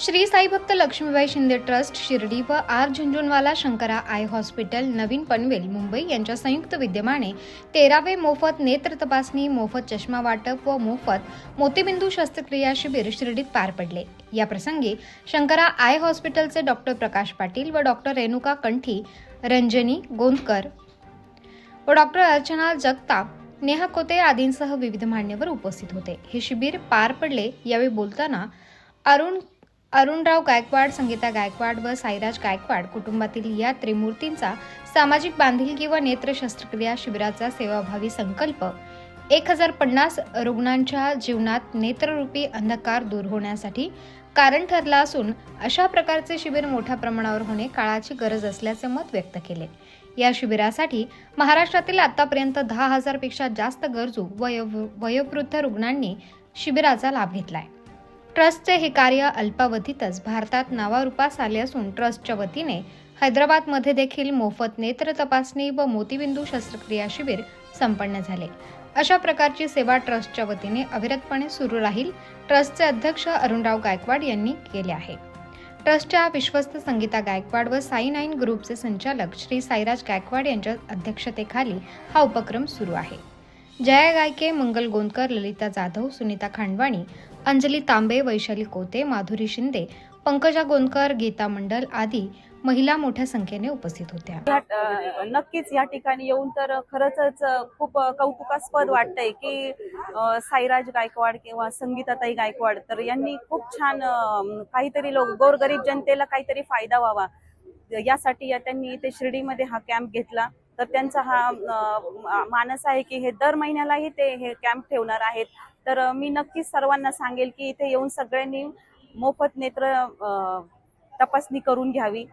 श्री साई भक्त लक्ष्मीबाई शिंदे ट्रस्ट शिर्डी व R Jhunjhunwala Shankara eye hospital नवीन पनवेल मुंबई यांच्या संयुक्त विद्यमाने तेरावे मोफत नेत्र तपासणी मोफत चष्मा वाटप व मोफत मोतीबिंदू शस्त्रक्रिया शिबिर शिर्डीत पार पडले. या प्रसंगी शंकरा आय हॉस्पिटलचे डॉक्टर प्रकाश पाटील व डॉक्टर रेणुका कंठी रंजनी गोंदकर व डॉक्टर अर्चना जगताप नेहा कोते आदींसह विविध मान्यवर उपस्थित होते. हे शिबिर पार पडले यावेळी बोलताना अरुण अरुणराव गायकवाड संगीता गायकवाड व साईराज गायकवाड कुटुंबातील या त्रिमूर्तींचा सामाजिक बांधिलकी व नेत्र शस्त्रक्रिया शिबिराचा सेवाभावी संकल्प. एक हजार पन्नास रुग्णांच्या जीवनात नेत्ररूपी अंधकार दूर होण्यासाठी कारण ठरला असून अशा प्रकारचे शिबिर मोठ्या प्रमाणावर होणे काळाची गरज असल्याचे मत व्यक्त केले. या शिबिरासाठी महाराष्ट्रातील आतापर्यंत दहा हजारपेक्षा जास्त गरजू वयो वयोवृद्ध रुग्णांनी शिबिराचा लाभ घेतला आहे ट्रस्टचे हे कार्य अल्पावधीतच भारतात नावारूपास आले असून ट्रस्टच्या वतीने हैदराबादमध्ये देखील मोफत नेत्र तपासणी व मोतीबिंदू शस्त्रक्रिया शिबिर संपन्न झाले. अशा प्रकारची सेवा ट्रस्टच्या वतीने अविरतपणे सुरू राहील ट्रस्टचे अध्यक्ष अरुणराव गायकवाड यांनी केले आहे. ट्रस्टच्या विश्वस्त संगीता गायकवाड व साई नाईन ग्रुपचे संचालक श्री साईराज गायकवाड यांच्या अध्यक्षतेखाली हा उपक्रम सुरू आहे. जया गायके मंगल गोंदकर ललिता जाधव सुनीता खांडवाणी अंजली तांबे वैशाली कोते माधुरी शिंदे पंकजा गोंदकर गीता मंडल आदी महिला मोठ्या संख्येने उपस्थित होत्या. नक्कीच या ठिकाणी येऊन तर खरंच खूप कौतुकास्पद वाटतंय की साईराज गायकवाड किंवा संगीताताई गायकवाड तर यांनी खूप छान काहीतरी लोक गोरगरीब जनतेला काहीतरी फायदा व्हावा. यासाठी या त्यांनी इथे शिर्डीमध्ये हा कॅम्प घेतला. तर त्यांचा हा मानस आहे की हे दर महिन्यालाही ते हे कॅम्प ठेवणार आहेत. तर मी नक्कीच सर्वांना सांगेल की इथे येऊन सगळ्यांनी मोफत नेत्र तपासणी करून घ्यावी.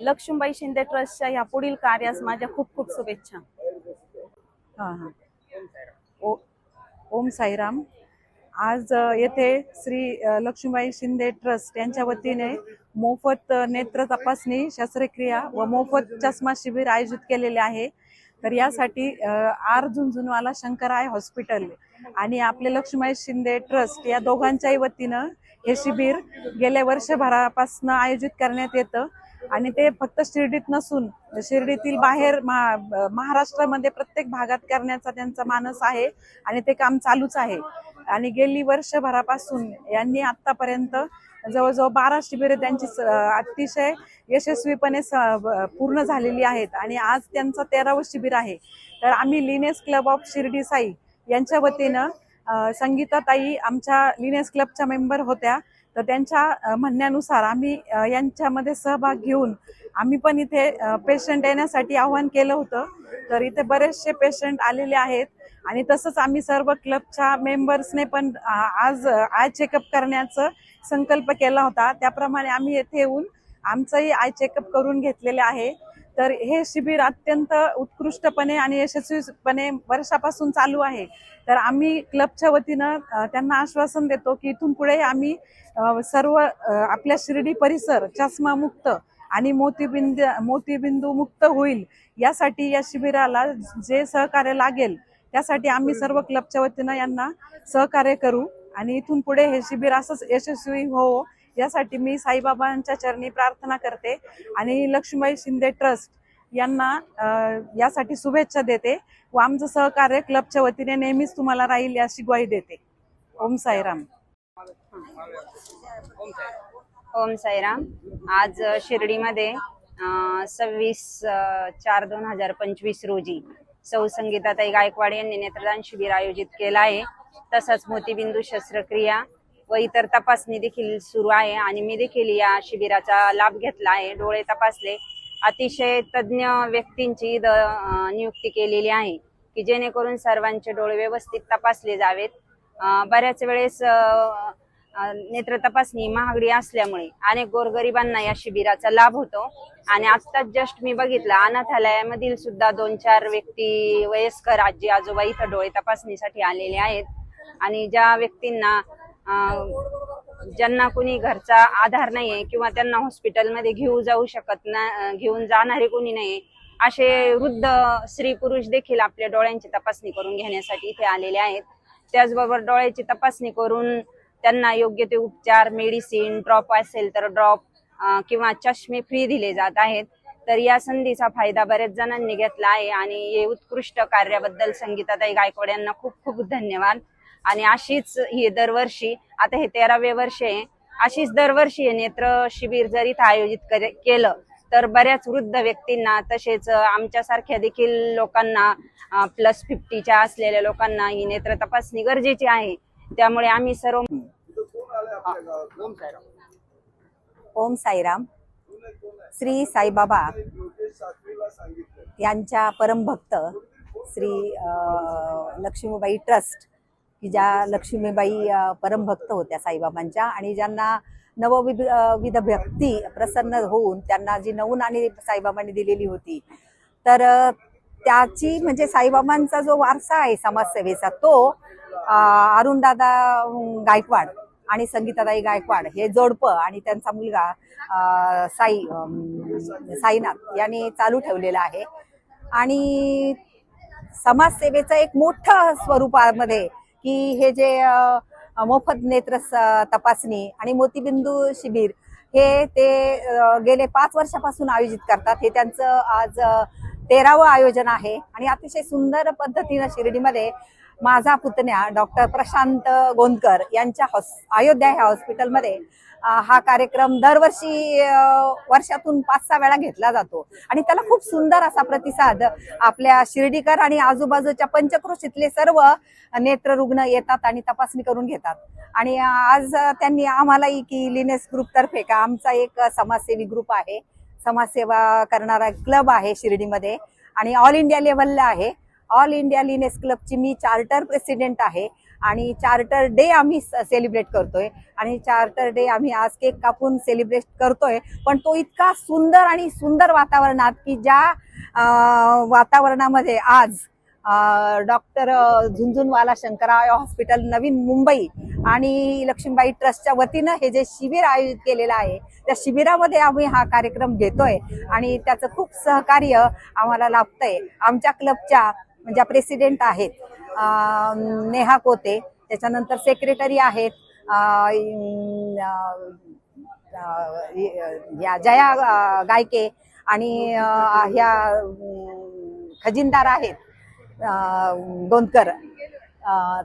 लक्ष्मीबाई शिंदे ट्रस्टच्या या पुढील कार्यास माझ्या खूप खूप शुभेच्छा. हा हा. ओ ओम साईराम. आज येथे श्री लक्ष्मीबाई शिंदे ट्रस्ट यांच्या वतीने मोफत नेत्र तपासणी शस्त्रक्रिया व मोफत चष्मा शिबिर आयोजित केलेले आहे. तर यासाठी आर झुंझुनवाला शंकराय हॉस्पिटल आणि आपले लक्ष्मीबाई शिंदे ट्रस्ट या दोघांच्याही वतीनं हे शिबिर गेल्या वर्षभरापासून आयोजित करण्यात येतं. आणि ते फक्त शिर्डीत नसून शिर्डीतील बाहेर महाराष्ट्रामध्ये प्रत्येक भागात करण्याचा त्यांचा मानस आहे आणि ते काम चालूच आहे. आणि गेली वर्षभरापासून यांनी आतापर्यंत जवळजवळ बारा शिबिरे त्यांची अतिशय यशस्वीपणे पूर्ण झालेली आहेत आणि आज त्यांचं तेरावं शिबिर आहे. तर आम्ही Lioness club of Shirdi Sai यांच्या वतीनं संगीताताई आमच्या लिनेस क्लबच्या मेंबर होत्या. तर त्यांच्या म्हणण्यानुसार आम्ही यांच्यामध्ये सहभाग घेऊन आम्ही पण इथे पेशंट येण्यासाठी आव्हान केलं होतं. तर इथे बरेचसे पेशंट आलेले आहेत आणि तसंच आम्ही सर्व क्लबच्या मेंबर्सने पण आज आय चेकअप करण्याचं संकल्प केला होता. त्याप्रमाणे आम्ही येथे येऊन आमचंही आय चेकअप करून घेतलेले आहे. तर हे शिबिर अत्यंत उत्कृष्टपणे आणि यशस्वीपणे वर्षापासून चालू आहे. तर आम्ही क्लबच्या वतीनं त्यांना आश्वासन देतो की इथून पुढे आम्ही सर्व आपल्या शिर्डी परिसर चष्मा मुक्त आणि मोतीबिंद मोतीबिंदू मुक्त होईल यासाठी या शिबिराला जे सहकार्य लागेल त्यासाठी आम्ही सर्व क्लबच्या वतीनं यांना सहकार्य करू आणि इथून पुढे हे शिबिर असंच यशस्वी हो यासाठी मी साईबाबांच्या चरणी प्रार्थना करते आणि लक्ष्मीबाई शिंदे ट्रस्ट यांना यासाठी शुभेच्छा देते व आमचं सहकार्य क्लबच्या वतीने नेहमीच तुम्हाला राहील याची ग्वाही देते. ओम साईराम. ओम साईराम. आज शिर्डीमध्ये सव्वीस चार दोन हजार पंचवीस रोजी सौ संगीताताई गायकवाड यांनी नेत्रदान शिबिर आयोजित केलं आहे. तसंच मोतीबिंदू शस्त्रक्रिया व इतर तपासणी देखील सुरू आहे आणि मी देखील या शिबिराचा लाभ घेतला आहे. डोळे तपासले. अतिशय तज्ज्ञ व्यक्तींची नियुक्ती केलेली आहे की जेणेकरून सर्वांचे डोळे व्यवस्थित तपासले जावेत. बऱ्याच वेळेस नेत्र तपासणी महागडी असल्यामुळे अनेक गोरगरिबांना या शिबिराचा लाभ होतो. आणि आत्ताच जस्ट मी बघितलं अनाथालयामधील सुद्धा दोन चार व्यक्ती वयस्कर आजी आजोबा इथं डोळे तपासणीसाठी आलेले आहेत. आणि ज्या व्यक्तींना ज्यांना कुणी घरचा आधार नाहीये किंवा त्यांना हॉस्पिटलमध्ये घेऊ जाऊ शकत ना घेऊन जाणारे कोणी नाहीये असे वृद्ध स्त्री पुरुष देखील आपल्या डोळ्यांची तपासणी करून घेण्यासाठी इथे आलेले आहेत. त्याचबरोबर डोळ्याची तपासणी करून त्यांना योग्य ते उपचार मेडिसिन ड्रॉप असेल तर ड्रॉप किंवा चष्मे फ्री दिले जात आहेत. तर या संधीचा फायदा बऱ्याच जणांनी घेतला आहे आणि हे उत्कृष्ट कार्याबद्दल संगीताताई गायकवाड यांना खूप खूप धन्यवाद. आणि अशीच ही दरवर्षी आता हे तेरावे वर्ष आहे अशीच दरवर्षी हे नेत्र शिबिर जर इथं आयोजित करे- केलं तर बऱ्याच वृद्ध व्यक्तींना तसेच आमच्यासारख्या देखील लोकांना प्लस फिफ्टीच्या असलेल्या लोकांना ही नेत्र तपासणी गरजेची आहे. त्यामुळे आम्ही सर्व ओम साईराम. श्री साईबाबा यांच्या परमभक्त श्री अ, लक्ष्मीबाई ट्रस्ट की ज्या लक्ष्मीबाई परमभक्त होत्या साईबाबांच्या आणि ज्यांना नवविध अ, विध भक्ती प्रसन्न होऊन त्यांना जी नवून आणि साईबाबांनी दिलेली होती तर त्याची म्हणजे साईबाबांचा जो वारसा आहे समाजसेवेचा तो अरुणदादा गायकवाड आणि संगीताताई गायकवाड हे जोडपं आणि त्यांचा मुलगा साई साईनाथ यांनी चालू ठेवलेला आहे. आणि समाजसेवेचं एक मोठं स्वरूपामध्ये की हे जे मोफत नेत्र तपासणी आणि मोतीबिंदू शिबिर हे ते गेले पाच वर्षापासून आयोजित करतात. हे त्यांचं आज तेरावं आयोजन आहे. आणि अतिशय सुंदर पद्धतीनं शिर्डीमध्ये माझा पुतण्या डॉक्टर प्रशांत गोंदकर यांच्या हॉस अयोध्या ह्या हॉस्पिटलमध्ये हा कार्यक्रम दरवर्षी वर्षातून पाच सहा वेळा घेतला जातो. आणि त्याला खूप सुंदर असा प्रतिसाद आपल्या शिर्डीकर आणि आजूबाजूच्या पंचक्रोशीतले सर्व नेत्र रुग्ण येतात आणि तपासणी करून घेतात. आणि आज त्यांनी आम्हालाही की लिनेस ग्रुप तर्फे का आमचा एक समाजसेवी ग्रुप आहे. समाजसेवा करणारा क्लब आहे शिर्डीमध्ये. आणि ऑल इंडिया लेवलला आहे. ऑल इंडिया लिनेस क्लबची मी चार्टर प्रेसिडेंट आहे आणि चार्टर डे आम्ही सेलिब्रेट करतोय. आणि चार्टर डे आम्ही आज केक कापून सेलिब्रेट करतोय. पण तो इतका सुंदर आणि सुंदर वातावरणात की ज्या वातावरणामध्ये आज डॉक्टर झुंझुनवाला शंकराय हॉस्पिटल नवीन मुंबई आणि लक्ष्मीबाई ट्रस्टच्या वतीनं हे जे शिबिर आयोजित केलेलं आहे त्या शिबिरामध्ये आम्ही हा कार्यक्रम घेतोय आणि त्याचं खूप सहकार्य आम्हाला लाभतंय. आमच्या क्लबच्या म्हणजे ज्या प्रेसिडेंट आहेत नेहा कोते त्याच्यानंतर सेक्रेटरी आहेत या जया गायके आणि ह्या खजिनदार आहेत गोंदकर.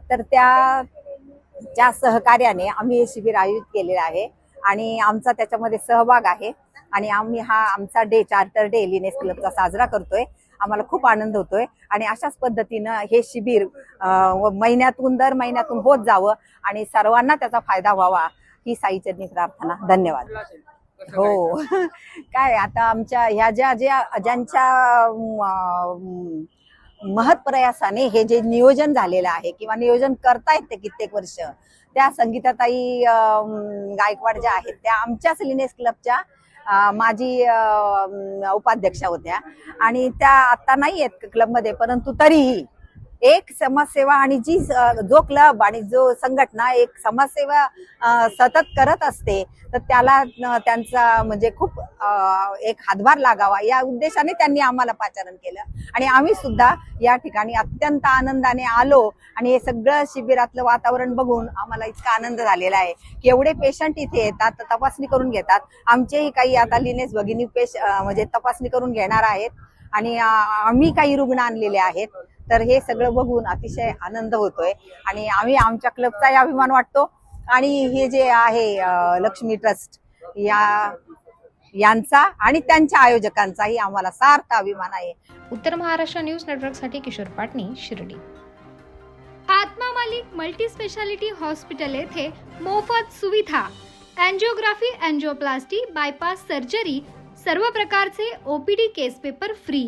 तर त्या सहकार्याने आम्ही हे शिबिर आयोजित केलेलं आहे आणि आमचा त्याच्यामध्ये सहभाग आहे आणि आम्ही हा आमचा डे चार्टर डे लिनेस क्लबचा साजरा करतोय. आम्हाला खूप आनंद होतोय. आणि अशाच पद्धतीनं हे शिबिर महिन्यातून दर महिन्यातून होत जावं आणि सर्वांना त्याचा फायदा व्हावा ही साईचरणी प्रार्थना. धन्यवाद. हो. काय आता आमच्या ह्या ज्या ज्या ज्यांच्या महत्प्रयासाने महत् प्रयासाने हे जे नियोजन झालेलं आहे किंवा नियोजन करतायत ते कित्येक वर्ष त्या संगीताताई गायकवाड ज्या आहेत त्या आमच्याच लिनेस क्लबच्या माझी उपाध्यक्षा होत्या. आणि त्या आता नाही आहेत क्लबमध्ये परंतु तरीही एक समाजसेवा आणि जी जो क्लब आणि जो संघटना एक समाजसेवा सतत करत असते तर त्याला त्यांचा म्हणजे खूप एक हातभार लागावा या उद्देशाने त्यांनी आम्हाला पाचारण केलं. आणि आम्ही सुद्धा या ठिकाणी अत्यंत आनंदाने आलो आणि हे सगळं शिबिरातलं वातावरण बघून आम्हाला इतका आनंद झालेला आहे की एवढे पेशंट इथे येतात तर तपासणी करून घेतात. आमचेही काही आता लिनेस भगिनी पेश म्हणजे तपासणी करून घेणार आहेत. आणि आम्ही काही रुग्ण आणलेले आहेत. तर हे सगळं बघून अतिशय आनंद होतोय. आणि आम्ही आमच्या क्लबचाही अभिमान वाटतो. आणि हे जे आहे लक्ष्मी ट्रस्ट या यांचा आणि त्यांच्या आयोजकांचाही आम्हाला सार्थ अभिमान आहे. उत्तर महाराष्ट्र न्यूज नेटवर्कसाठी Kishor Patni Shirdi. Atma Malik multi speciality hospital येथे मोफत सुविधा अँजिओग्राफी अँजिओप्लास्टी बायपास सर्जरी सर्व प्रकारचे OPD case paper free.